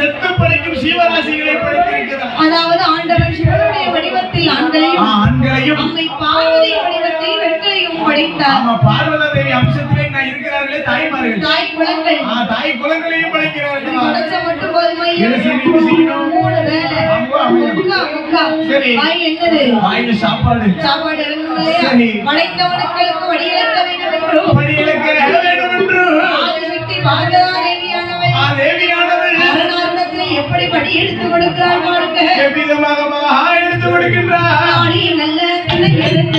செத்து படிக்கும் சிவராசிகளை படித்திருக்கிறார் அதாவது ஆண்டவர் சிவனுடைய வடிவத்தில் ஆண்களையும் ஆண்களையும். அம்மை பார்வதி வடிவத்தில் வெற்றையும் படித்தார் ஆமா பார்வதி தேவி அம்சத்திலே நான் இருக்கிறார்களே தாய்மார்கள் தாய் குலங்கள். ஆ தாய் குலங்களையும் படிக்கிறார்கள் படிச்ச மட்டும் போதுமா? மூணு வேலை. என்னது? சாப்பாடு. சாப்பாடு இறங்குது சரி. படைத்தவனுக்கு வடிவிலக்க வேண்டும் என்று வேண்டும் என்று எடுத்து கொடுக்கிறார் பாருங்க. எவ்விதமாக மகா எடுத்து கொடுக்கின்றார்? நல்ல பிள்ளைகளுக்கு